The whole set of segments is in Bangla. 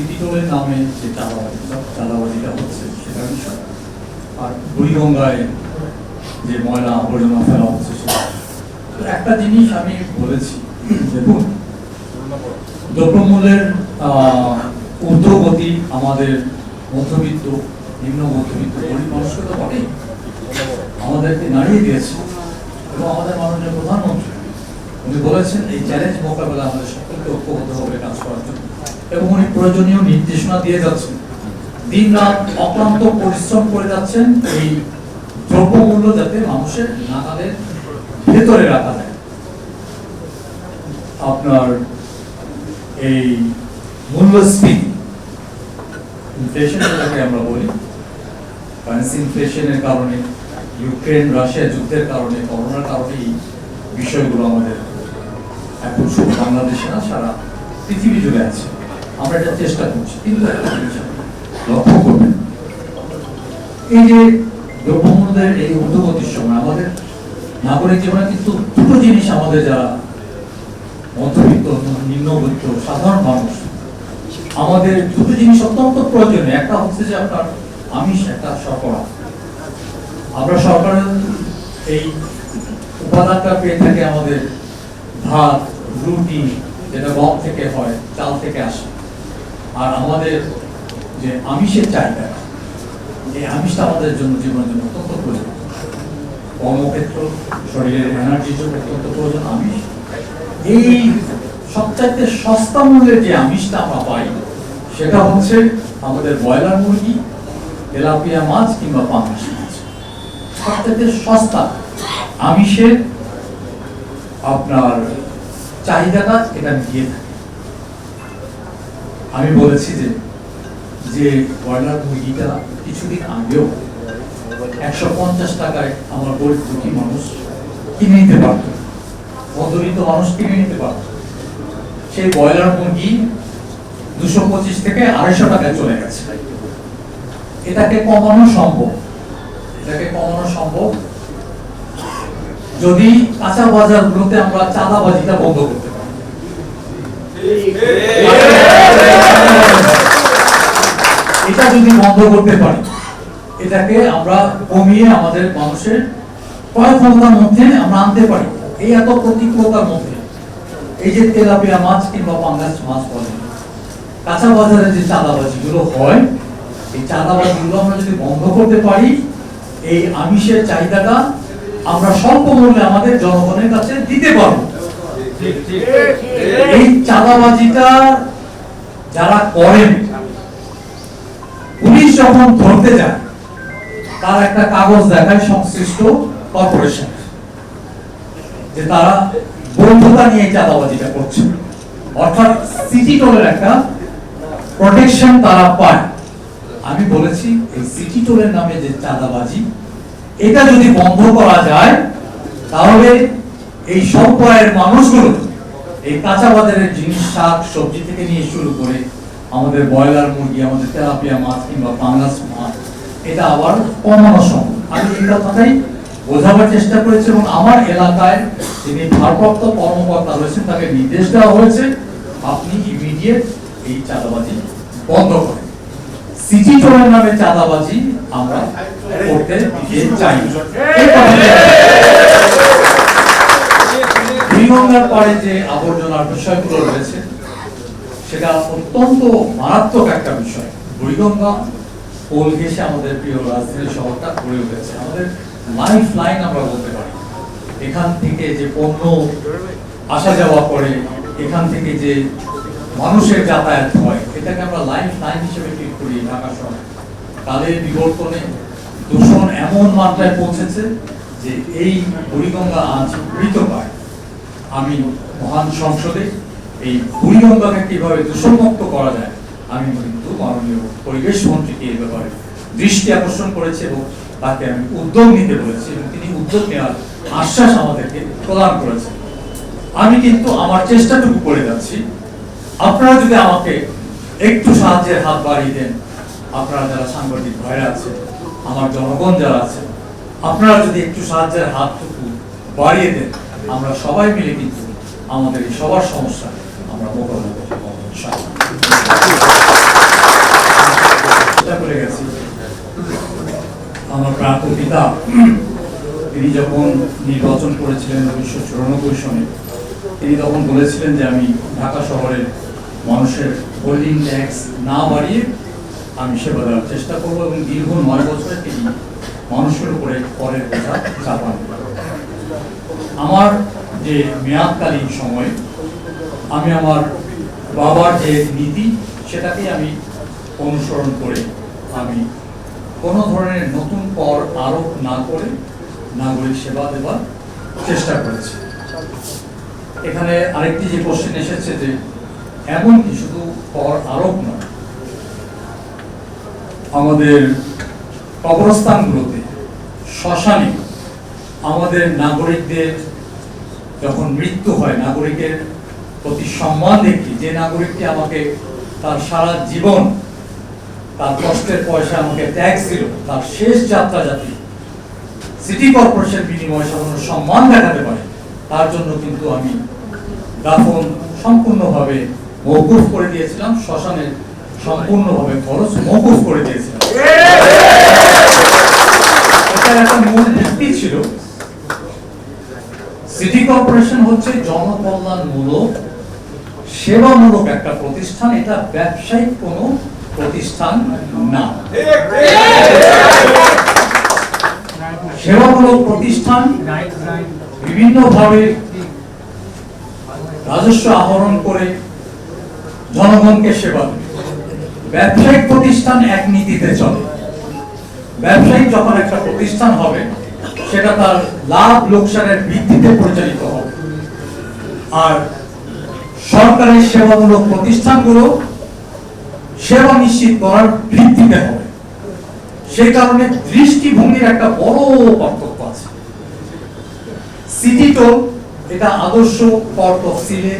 সিটি টোলের নামে যে চাঁদাবাজিটা চাঁদাবাজিটা হচ্ছে, সেটা বিষয় আর বুড়িগঙ্গায় যে ময়লা আবর্জনা ফেলা হচ্ছে সেটা। একটা জিনিস আমি বলেছি, দেখুন, দ্রব্যমূল্যের ঊর্ধ্বগতি আমাদের মধ্যবিত্ত, নিম্ন মধ্যবিত্ত গরিব মানুষকে তো বটেই। আমাদেরকে নাড়িয়ে দিয়েছে এবং আমাদের মাননীয় প্রধানমন্ত্রী, উনি বলেছেন, এই চ্যালেঞ্জ মোকাবেলা আমাদের সকলকে ঐক্যবদ্ধভাবে কাজ করার জন্য এবং উনি প্রয়োজনীয় নির্দেশনা দিয়ে যাচ্ছেন। দিন রাত অক্লান্ত পরিশ্রম করে যাচ্ছেন এই দ্রব্যমূল্য যাতে মানুষের নাগালের ভেতরে রাখা যায়। আপনার এই মূল্যস্ফীতি আমরা বলি কারেন্সি ইনফ্লেশনের কারণে, ইউক্রেন, রাশিয়া যুদ্ধের কারণে, করোনার কারণে এই বিষয়গুলো আমাদের এখন শুধু বাংলাদেশে না, সারা পৃথিবী জুড়ে আছে। আমরা এটা চেষ্টা করছি। কিন্তু লক্ষ্য করবেন। এই যে দ্রব্যমূল্যের এই ঊর্ধ্বগতির সময় আমাদের নাগরিক জীবনে কিন্তু দুটো জিনিস আমাদের যারা মধ্যবিত্ত নিম্নবিত্ত সাধারণ মানুষ আমাদের দুটো জিনিস অত্যন্ত প্রয়োজনীয়। একটা হচ্ছে যে আপনার আমিষ একটা শর্করা। আমরা সরকারের এই উপাদানটা পেয়ে থাকি আমাদের ভাত রুটি যেটা গম থেকে হয় চাল থেকে আসে। আর আমাদের যে আমিষের চাহিদা, এই আমিষটা আমাদের জন্য জীবনের জন্য অত্যন্ত প্রয়োজন। কর্মক্ষেত্র, শরীরের এনার্জির জন্য অত্যন্ত প্রয়োজন আমিষ। এই সবচাইতে সস্তা মূল্যের যে আমিষটা আমরা পাই, সেটা হচ্ছে আমাদের ব্রয়লার মুরগি, তেলাপিয়া মাছ কিংবা পাঙ্গাস মাছ। সবচাইতে সস্তা আমিষের আপনার চাহিদাটা এটা দিয়ে থাকে। আমি বলেছি যে যে ব্রয়লার মুরগিটা কিছুদিন আগেও একশো পঞ্চাশ টাকায় আমার গরিব দুঃখী মানুষ কিনে নিতে পারত। মধ্যবিত্ত মানুষ কিনে নিতে পারত। সেই ব্রয়লার মুরগি দুশো পঁচিশ থেকে আড়াইশো টাকায় চলে গেছে। এটাকে কমানো সম্ভব। এটাকে কমানো সম্ভব। যদি কাঁচা বাজারগুলোতে আমরা চাঁদাবাজিটা বন্ধ পারি এটা যদি বন্ধ করতে পারি, এটাকে আমরা কমিয়ে আমাদের মানুষের ক্ষমতার মধ্যে আমরা আনতে পারি। এই এত প্রতিকূলতার মধ্যে। এই যে তেলাপিয়া মাছ কিংবা পাঙ্গাস মাছ বলেন, কাঁচা বাজারে যে চাঁদাবাজিগুলো হয়, এই চাঁদাবাজিগুলো আমরা যদি বন্ধ করতে পারি, এই আমিষের চাহিদাটা আমরা স্বল্প মূল্যে আমাদের জনগণের কাছে দিতে পারব। এই চাঁদাবাজিটা যারা করেন, পুলিশ যখন ধরতে যায়, তার একটা কাগজ দেখায় সংশ্লিষ্ট কর্পোরেশন। যে তারা বৈধতা নিয়ে চাঁদাবাজিটা করছে। অর্থাৎ সিটি টোলের একটা প্রোটেকশন তারা পায়। আমি বলেছি, এই সিটি টোলের নামে যে চাঁদাবাজি, এটা যদি বন্ধ করা যায়, তাহলে এই আয়ের মানুষগুলো এই কাঁচা বাজারের জিনিস, শাক, সবজি থেকে নিয়ে শুরু করে আমাদের ব্রয়লার মুরগি, আমাদের তেলাপিয়া মাছ কিংবা পাঙ্গাস মাছ, এটা আবার কমানো সম্ভব। আমি এই কথাটাই বোঝাবার চেষ্টা করেছি এবং আমার এলাকায় যিনি ভারপ্রাপ্ত কর্মকর্তা রয়েছেন, তাকে নির্দেশ দেওয়া হয়েছে, আপনি ইমিডিয়েট এই চাঁদাবাজি বন্ধ করেন। নামে চাঁদাবাজি আমরা করতে চাই। শ্রীগঙ্গার পাড়ে যে আবর্জনার বিষয়গুলো রয়েছে, সেটা অত্যন্ত মারাত্মক একটা বিষয়। বুড়িগঙ্গা পোল ঘেসে আমাদের প্রিয় রাজধানী শহরটা গড়ে উঠেছে। আমাদের লাইফ লাইন আমরা বলতে পারি। এখান থেকে যে পণ্য আসা যাওয়া করে, এখান থেকে যে মানুষের যাতায়াত হয়, এটাকে আমরা লাইফ লাইন হিসেবে ঠিক করি ঢাকা শহরে। কালের বিবর্তনে দূষণ এমন মাত্রায় পৌঁছেছে যে এই বুড়িগঙ্গা আজ মৃত পায়। আমি মহান সংসদে এই বুড়িগঙ্গাকে কীভাবে দূষণমুক্ত করা যায়, আমি কিন্তু মাননীয় পরিবেশ মন্ত্রীকে এই ব্যাপারে দৃষ্টি আকর্ষণ করেছে এবং তাকে আমি উদ্যোগ নিতে বলেছি এবং তিনি উদ্যোগ নেওয়ার আশ্বাস আমাদেরকে প্রদান করেছেন। আমি কিন্তু আমার চেষ্টাটুকু করে যাচ্ছি। আপনারা যদি আমাকে একটু সাহায্যের হাত বাড়িয়ে দেন, আপনারা যারা সাংবাদিক ভাইরা আছে আমার জনগণ যারা আছে আপনারা যদি একটু সাহায্যের হাতটুকু বাড়িয়ে দেন আমরা সবাই মিলে কিন্তু আমাদের এই সবার সমস্যা আমরা মোকাবিলা করতে পারব গেছি। আমার প্রাপ্ত পিতা, তিনি যখন নির্বাচন করেছিলেন উনিশশো চুরানব্বই সনে, তিনি তখন বলেছিলেন যে আমি ঢাকা শহরের মানুষের হোল্ডিং ট্যাক্স না বাড়িয়ে আমি সেবা দেওয়ার চেষ্টা করব এবং দীর্ঘ নয় বছরে তিনি মানুষের উপরে করের কথা চাপান। আমার যে মেয়াদকালীন সময়, আমি আমার বাবার যে নীতি সেটাকে আমি অনুসরণ করে আমি কোনো ধরনের নতুন কর আরোপ না করে নাগরিক সেবা দেওয়ার চেষ্টা করেছি। এখানে আরেকটি যে কোশ্চেন এসেছে যে, এমন কি শুধু কর আরোপ নয়, আমাদের কবরস্থানগুলোতে শ্মশানে আমাদের নাগরিকদের যখন মৃত্যু হয় নাগরিকের প্রতি সম্মান দেখি যে নাগরিকটি আমাকে তার সারা জীবন তার কষ্টের পয়সা আমাকে ট্যাক্স দিল তার শেষ যাত্রা যাত্রী সিটি কর্পোরেশন বিনিময়ে সামান্য সম্মান দেখাতে পারে তার জন্য কিন্তু আমি দাফন সম্পূর্ণভাবে মৌকুফ করে দিয়েছিলাম শ্মশানের সম্পূর্ণভাবে খরচ মৌকুফ করে দিয়েছিলাম। এটার একটা মূল ভিত্তি ছিল। সিটি কর্পোরেশন হচ্ছে জনকল্যাণমূলক, সেবামূলক একটা প্রতিষ্ঠান, এটা ব্যবসায়িক কোনো প্রতিষ্ঠান না। সেবামূলক প্রতিষ্ঠান বিভিন্নভাবে রাজস্ব আহরণ করে জনগণকে সেবা ব্যবসায়িক প্রতিষ্ঠান এক নীতিতে চলে। ব্যবসায়িক যখন একটা প্রতিষ্ঠান হবে সেটা তার লাভ লোকসানের ভিত্তিতে পরিচালিত হবে আর সরকারি সেবামূলক প্রতিষ্ঠানগুলো সেবা নিশ্চিত করার ভিত্তিতে হবে। সেই কারণে দৃষ্টিভঙ্গির একটা বড় পার্থক্য আছে। সিটি টোল এটা আদর্শ কর তফসিলে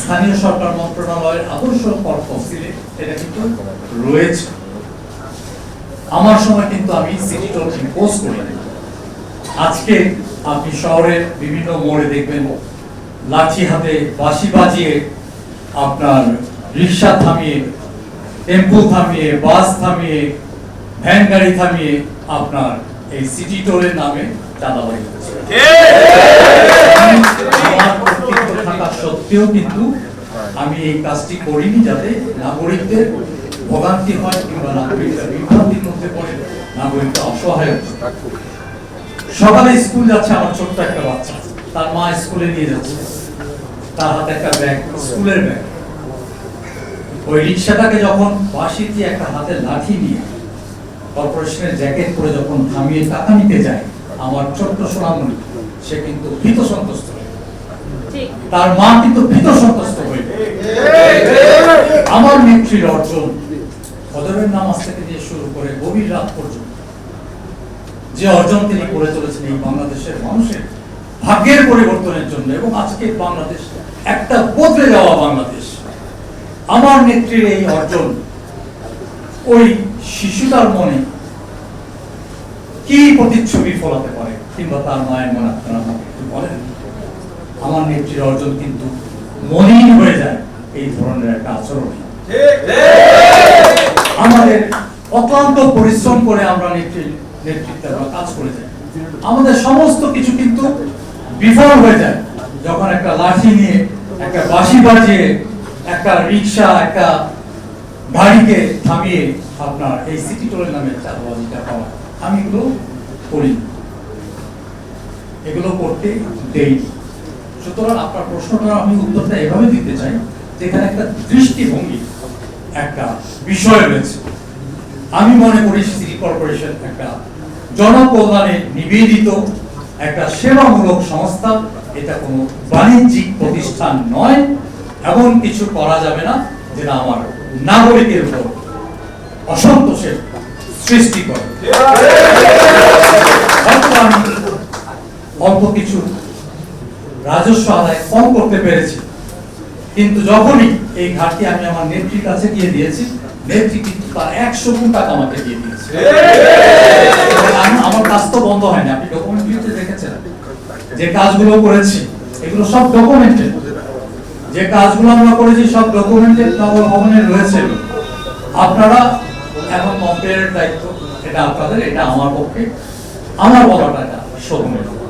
স্থানীয় সরকার মন্ত্রণালয়ের আদর্শ কর তফসিলে এটা কিন্তু রয়েছে। আমার সময় কিন্তু আমি সিটি টোল ইম্পোজ করি আজকে আপনি শহরের বিভিন্ন মোড়ে দেখবেন লাঠি হাতে বাঁশি বাজিয়ে আপনার রিক্সা থামিয়ে, টেম্পু থামিয়ে, বাস থামিয়ে, ভ্যান গাড়ি থামিয়ে আপনার এই সিটি টোলের নামে চাঁদাবাজি হচ্ছে। থাকা সত্ত্বেও কিন্তু আমি এই কাজটি করিনি যাতে নাগরিকদের ভোগান্তি হয় কিংবা নাগরিকরা বিভ্রান্তির মধ্যে পড়ে, নাগরিকরা অসহায় সকালে স্কুল যাচ্ছে আমার ছোট্ট একটা বাচ্চা। তার মা স্কুলে নিয়ে যাচ্ছে। তার হাতে একটা ব্যাগ স্কুলের ব্যাগ। ওই রিক্সাটাকে যখন বাঁশি দিয়ে একটা হাতে লাঠি নিয়ে কর্পোরেশনের জ্যাকেট পরে যখন থামিয়ে টাকা নিতে যায় আমার ছোট্ট সোনামণি সে কিন্তু ভীত সন্তুষ্ট তার মা কিন্তু ভীত সন্তুষ্ট হয়ে আমার নেত্রীর অর্জন ফজরের নামাজ থেকে দিয়ে শুরু করে গভীর রাত পর্যন্ত যে অর্জন তিনি করে চলেছেন এই বাংলাদেশের মানুষের ভাগ্যের পরিবর্তনের জন্য এবং আজকে বাংলাদেশ একটা বদলে যাওয়া বাংলাদেশ। আমার নেত্রীর এই অর্জন ওই শিশুটার মনে কি প্রতিচ্ছবি ফলাতে পারে কিংবা তার মায়ের মনে আপনারা আমাকে একটু বলেন? আমার নেত্রীর অর্জন কিন্তু মলিন হয়ে যায় এই ধরনের একটা আচরণে। আমাদের অক্লান্ত পরিশ্রম করে আমরা নেতৃ নেতৃত্বে আমরা কাজ করে যাই। আমাদের সমস্ত কিছু কিন্তু বিফল হয়ে যায়। যখন একটা লাঠি নিয়ে, একটা বাজিয়ে, একটা রিক্সা, একটা থামিয়ে আপনার এই সিটি টোলের নামে চাঁদাবাজিটা পাওয়া আমি এগুলো করি এগুলো করতে দেই সুতরাং আপনার প্রশ্নটা আমি উত্তরটা এভাবে দিতে চাই, যে এখানে একটা দৃষ্টিভঙ্গি, একটা বিষয় রয়েছে। আমি মনে করি কর্পোরেশন একটা জনকল্যাণে নিবেদিত একটা সেবামূলক সংস্থা। এটা কোনো বাণিজ্যিক প্রতিষ্ঠান নয়, এমন কিছু করা যাবে না যেটা আমার নাগরিকের উপর অসন্তোষের সৃষ্টি করে। অল্প কিছু রাজস্ব আদায় কম করতে পেরেছি, কিন্তু যখনই এই ঘাটতি আমি আমার নেত্রীর কাছে দিয়ে দিয়েছি, নেত্রী কিন্তু তার একশো গুণ টাকা আমাকে দিয়ে দিয়েছে। আমার কাজ তো বন্ধ হয়নি, আপনি ডকুমেন্টারিতে দেখেছেন? যে কাজগুলো করেছি, এগুলো সব ডকুমেন্টেড যে কাজগুলো আমরা করেছি, সব ডকুমেন্টেড নগর ভবনে রয়েছে। আপনারা এখন কম্পিউটারের দায়িত্ব, এটা আপনাদের, এটা আমার পক্ষে, আমার বলাটা এটা, শোভনীয়।